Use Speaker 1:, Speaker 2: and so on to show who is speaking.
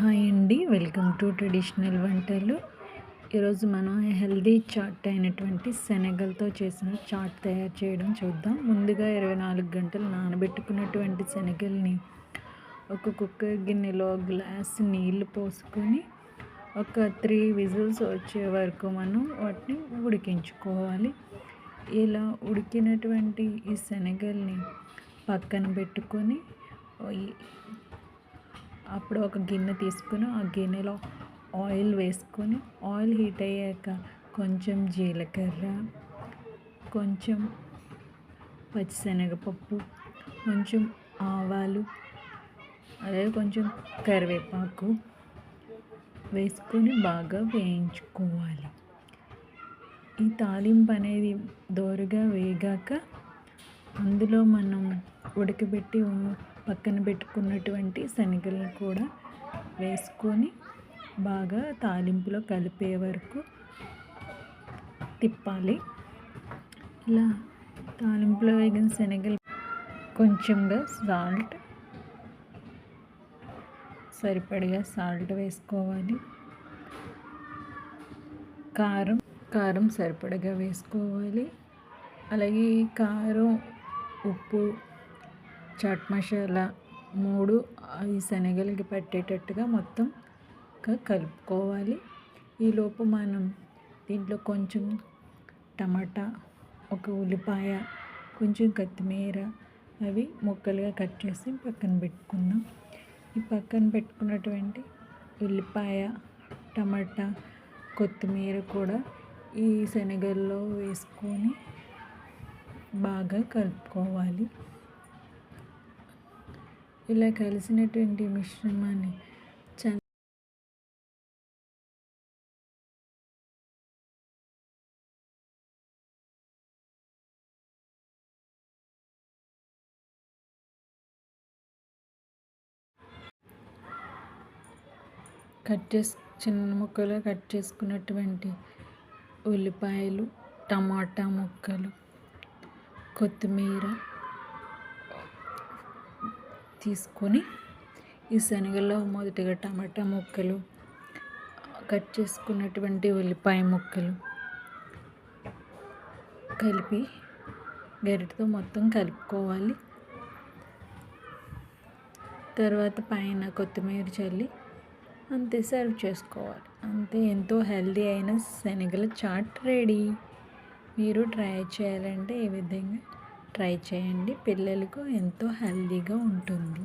Speaker 1: Hi అండి. Welcome to traditional వంటలు. ఈరోజు మనం హెల్దీ చాట్ అయినటువంటి శనగలతో చేసిన చాట్ తయారు చేయడం చూద్దాం. ముందుగా ఇరవై నాలుగు గంటలు నానబెట్టుకున్నటువంటి శనగల్ని ఒక కుక్కర్ గిన్నెలో గ్లాస్ నీళ్ళు పోసుకొని ఒక త్రీ విజిల్స్ వచ్చే వరకు మనం వాటిని ఉడికించుకోవాలి. ఇలా ఉడికినటువంటి ఈ శనగల్ని పక్కన పెట్టుకొని అప్పుడు ఒక గిన్నె తీసుకుని ఆ గిన్నెలో ఆయిల్ వేసుకొని ఆయిల్ హీట్ అయ్యాక కొంచెం జీలకర్ర కొంచెం పచ్చిశనగపప్పు కొంచెం ఆవాలు అలాగే కొంచెం కరివేపాకు వేసుకొని బాగా వేయించుకోవాలి. ఈ తాలింపు అనేది దోరగా వేగాక అందులో మనం ఉడకబెట్టి పక్కన పెట్టుకున్నటువంటి శనగలను కూడా వేసుకొని బాగా తాలింపులో కలిపే వరకు తిప్పాలి. ఇలా తాలింపులో వేగిన శనగలు కొంచెంగా సాల్ట్ సరిపడిగా సాల్ట్ వేసుకోవాలి. కారం కారం సరిపడగా వేసుకోవాలి. అలాగే కారం ఉప్పు చాట్ మసాలా మూడు ఈ శనగలకి పట్టేటట్టుగా మొత్తం కలుపుకోవాలి. ఈలోపు మనం దీంట్లో కొంచెం టమాటా ఒక ఉల్లిపాయ కొంచెం కొత్తిమీర అవి ముక్కలుగా కట్ చేసి పక్కన పెట్టుకుందాం. ఈ పక్కన పెట్టుకున్నటువంటి ఉల్లిపాయ టమాటా కొత్తిమీర కూడా ఈ శనగల్లో వేసుకొని బాగా కలుపుకోవాలి. ఇలా కలిసినటువంటి మిశ్రమాన్ని కట్ చేసు చిన్న ముక్కలు కట్ చేసుకున్నటువంటి ఉల్లిపాయలు టమాటా ముక్కలు కొత్తిమీర తీసుకొని ఈ శనగలో మొదటిగా టమాటా ముక్కలు కట్ చేసుకున్నటువంటి ఉల్లిపాయ ముక్కలు కలిపి గరిటతో మొత్తం కలుపుకోవాలి. తర్వాత పైన కొత్తిమీర చల్లి అంతే సర్వ్ చేసుకోవాలి. అంతే ఎంతో హెల్దీ అయిన శనగల చాట్ రెడీ. మీరు ట్రై చేయాలంటే ఈ విధంగా ట్రై చేయండి. పిల్లలకు ఎంతో హెల్దీగా ఉంటుంది.